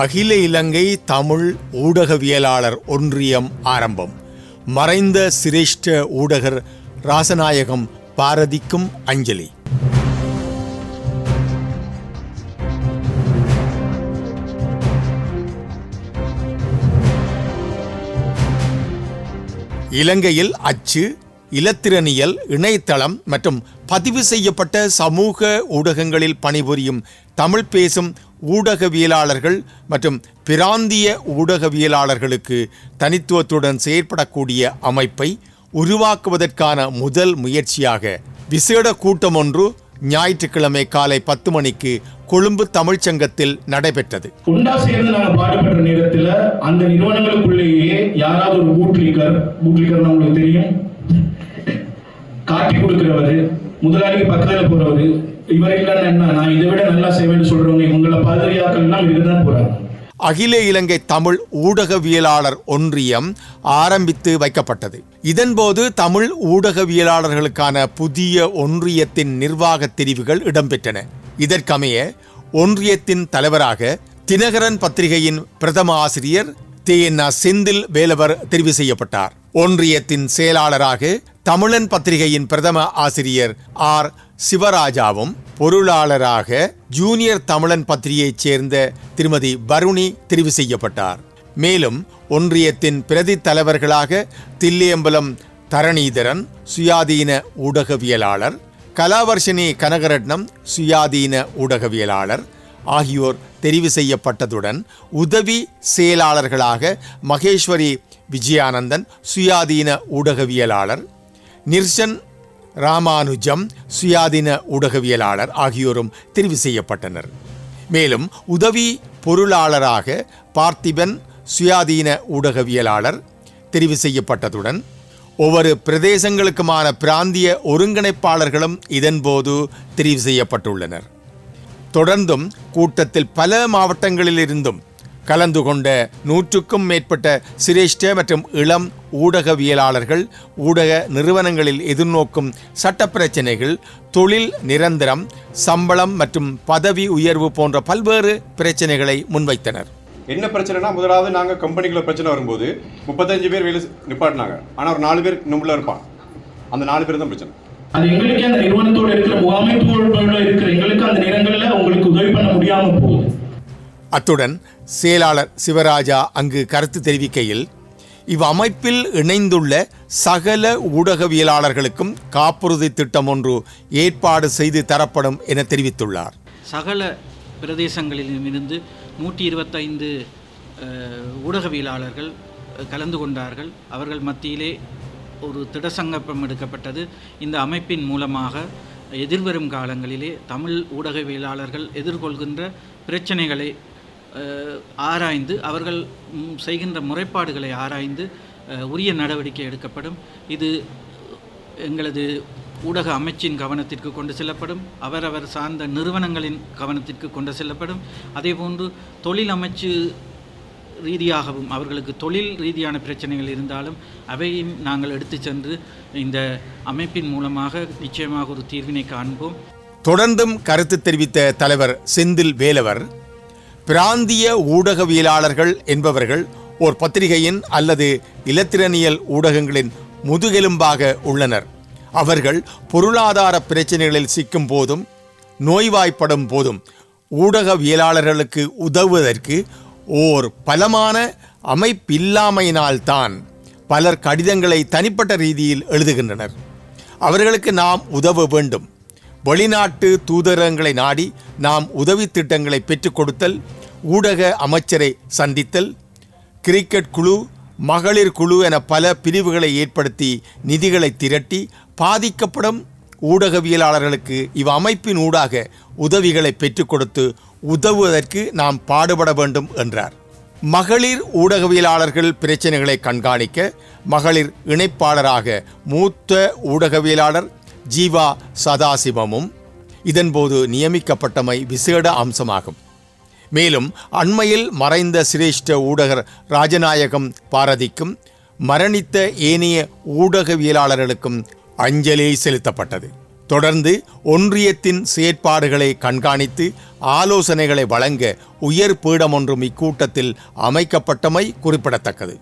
அகில இலங்கை தமிழ் ஊடகவியலாளர் ஒன்றியம் ஆரம்பம். மறைந்த சிரேஷ்ட ஊடகர் ராசநாயகம் பாரதிக்கும் அஞ்சலி. இலங்கையில் அச்சு இலத்திரனியல் இணையதளம் மற்றும் பதிவு செய்யப்பட்ட சமூக ஊடகங்களில் பணிபுரியும் தமிழ் பேசும் ஊடகவியலாளர்கள் மற்றும் பிராந்திய ஊடகவியலாளர்களுக்கு தனித்துவத்துடன் செயற்படக்கூடிய அமைப்பை உருவாக்குவதற்கான முதல் முயற்சியாக விசேட கூட்டம் ஒன்று ஞாயிற்றுக்கிழமை காலை பத்து மணிக்கு கொழும்பு தமிழ்ச்சங்கத்தில் நடைபெற்றது. உண்டா சேர்ந்து நாங்கள் பாடுபட்ட நேரத்தில் அந்த நிறுவனங்களுக்குள்ளேயே யாராவது ஒரு பூட்லிக்கர் பூட்லிக்கர்னா உங்களுக்கு தெரியும். காட்டி கொடுக்கிறவர் முதலாளிக்கு பக்கத்தில் போறவர் இவர் என்ன நான் இதை விட நல்லா செய்வேன்னு சொல்றவங்க இவங்களை பாதிரியாக்கள்லாம் இதுதான் போறாங்க. அகில இலங்கை தமிழ் ஊடகவியலாளர் ஒன்றியம் ஆரம்பித்து வைக்கப்பட்டது. இதன்போது தமிழ் ஊடகவியலாளர்களுக்கான புதிய ஒன்றியத்தின் நிர்வாக தெரிவுகள் இடம்பெற்றன. இதற்கமைய ஒன்றியத்தின் தலைவராக தினகரன் பத்திரிகையின் பிரதம ஆசிரியர் தே. என். செந்தில் வேலவர் தெரிவு செய்யப்பட்டார். ஒன்றியத்தின் செயலாளராக தமிழன் பத்திரிகையின் பிரதம ஆசிரியர் ஆர். சிவராஜாவும் பொருளாளராக ஜூனியர் தமிழன் பத்திரிகையைச் சேர்ந்த திருமதி வருணி தெரிவு செய்யப்பட்டார். மேலும் ஒன்றியத்தின் பிரதி தலைவர்களாக தில்லியம்பலம் தரணீதரன் சுயாதீன ஊடகவியலாளர் கலாவர்ஷினி கனகரட்னம் சுயாதீன ஊடகவியலாளர் ஆகியோர் தெரிவு செய்யப்பட்டதுடன் உதவி செயலாளர்களாக மகேஸ்வரி விஜயானந்தன் சுயாதீன ஊடகவியலாளர் நிர்ஷன் ராமானுஜம் சுயாதீன ஊடகவியலாளர் ஆகியோரும் தெரிவு செய்யப்பட்டனர். மேலும் உதவி பொருளாளராக பார்த்திபன் சுயாதீன ஊடகவியலாளர் தெரிவு செய்யப்பட்டதுடன் ஒவ்வொரு பிரதேசங்களுக்குமான பிராந்திய ஒருங்கிணைப்பாளர்களும் இதன்போது தெரிவு செய்யப்பட்டுள்ளனர். தொடர்ந்தும் கூட்டத்தில் பல மாவட்டங்களிலிருந்தும் கலந்து கொண்ட நூற்றுக்கும் மேற்பட்ட சிரேஷ்ட மற்றும் இளம் ஊடகவியலாளர்கள் ஊடக நிறுவனங்களில் எதிர்நோக்கும் சட்ட பிரச்சினைகள் தொழில் நிரந்தரம் சம்பளம் மற்றும் பதவி உயர்வு போன்ற பல்வேறு பிரச்சினைகளை முன்வைத்தனர். என்ன பிரச்சனைனா முதலாவது நாங்கள் கம்பெனிக்குள்ள பிரச்சனை வரும்போது முப்பத்தஞ்சு பேர் வேலை நிப்பாட்டினாங்க. ஆனால் ஒரு நாலு பேர் நம்மள இருப்பான் அந்த நாலு பேர் தான் பிரச்சனை. அது எங்களுக்கே அந்த நிறுவனத்தோட இருக்கிற அமைப்புகளோட இருக்கிற எங்களுக்கு அந்த நேரங்கள்ல உங்களுக்கு உதவி பண்ண முடியாம போகுது. அத்துடன் செயலாளர் சிவராஜா அங்கு கருத்து தெரிவிக்கையில் இவ்வமைப்பில் இணைந்துள்ள சகல ஊடகவியலாளர்களுக்கும் காப்புறுதி திட்டம் ஒன்று ஏற்பாடு செய்து தரப்படும் என தெரிவித்துள்ளார். சகல பிரதேசங்களிலுமிருந்து நூற்றி இருபத்தைந்து ஊடகவியலாளர்கள் கலந்து கொண்டார்கள். அவர்கள் மத்தியிலே ஒரு திடசங்கப்பம் எடுக்கப்பட்டது. இந்த அமைப்பின் மூலமாக எதிர்வரும் காலங்களிலே தமிழ் ஊடகவியலாளர்கள் எதிர்கொள்கின்ற பிரச்சனைகளை ஆராய்ந்து அவர்கள் செய்கின்ற முறைப்பாடுகளை ஆராய்ந்து உரிய நடவடிக்கை எடுக்கப்படும். இது எங்களது ஊடக அமைச்சின் கவனத்திற்கு கொண்டு செல்லப்படும். அவரவர் சார்ந்த நிறுவனங்களின் கவனத்திற்கு கொண்டு செல்லப்படும். அதேபோன்று தொழில் அமைச்சு ரீதியாகவும் அவர்களுக்கு தொழில் ரீதியான பிரச்சனைகள் இருந்தாலும் அவையும் நாங்கள் எடுத்து சென்று இந்த அமைப்பின் மூலமாக நிச்சயமாக ஒரு தீர்வினை காண்போம். தொடர்ந்தும் கருத்து தெரிவித்த தலைவர் செந்தில் வேலவர் பிராந்திய ஊடகவியலாளர்கள் என்பவர்கள் ஓர் பத்திரிகையின் அல்லது இலத்திரனியல் ஊடகங்களின் முதுகெலும்பாக உள்ளனர். அவர்கள் பொருளாதார பிரச்சனைகளில் சிக்கும் போதும் நோய்வாய்ப்படும் போதும் ஊடகவியலாளர்களுக்கு உதவுவதற்கு ஓர் பலமான அமைப்பில்லாமையினால்தான் பலர் கடிதங்களை தனிப்பட்ட ரீதியில் எழுதுகின்றனர். அவர்களுக்கு நாம் உதவ வேண்டும். வெளிநாட்டு தூதரகங்களை நாடி நாம் உதவி திட்டங்களை பெற்றுக் கொடுத்தல் ஊடக அமைச்சரை சந்தித்தல் கிரிக்கெட் குழு மகளிர் குழு என பல பிரிவுகளை ஏற்படுத்தி நிதிகளை திரட்டி பாதிக்கப்படும் ஊடகவியலாளர்களுக்கு இவ் அமைப்பின் ஊடாக உதவிகளை பெற்றுக் கொடுத்து உதவுவதற்கு நாம் பாடுபட வேண்டும் என்றார். மகளிர் ஊடகவியலாளர்கள் பிரச்சனைகளை கண்காணிக்க மகளிர் இணைப்பாளராக மூத்த ஊடகவியலாளர் ஜீவா சதாசிவமும் இதன்போது நியமிக்கப்பட்டமை விசேட அம்சமாகும். மேலும் அண்மையில் மறைந்த சிரேஷ்ட ஊடகர் ராஜநாயகம் பாரதிக்கும் மரணித்த ஏனைய ஊடகவியலாளர்களுக்கும் அஞ்சலி செலுத்தப்பட்டது. தொடர்ந்து ஒன்றியத்தின் செயற்பாடுகளை கண்காணித்து ஆலோசனைகளை வழங்க உயர் பீடம் ஒன்றும் இக்கூட்டத்தில் அமைக்கப்பட்டமை குறிப்பிடத்தக்கது.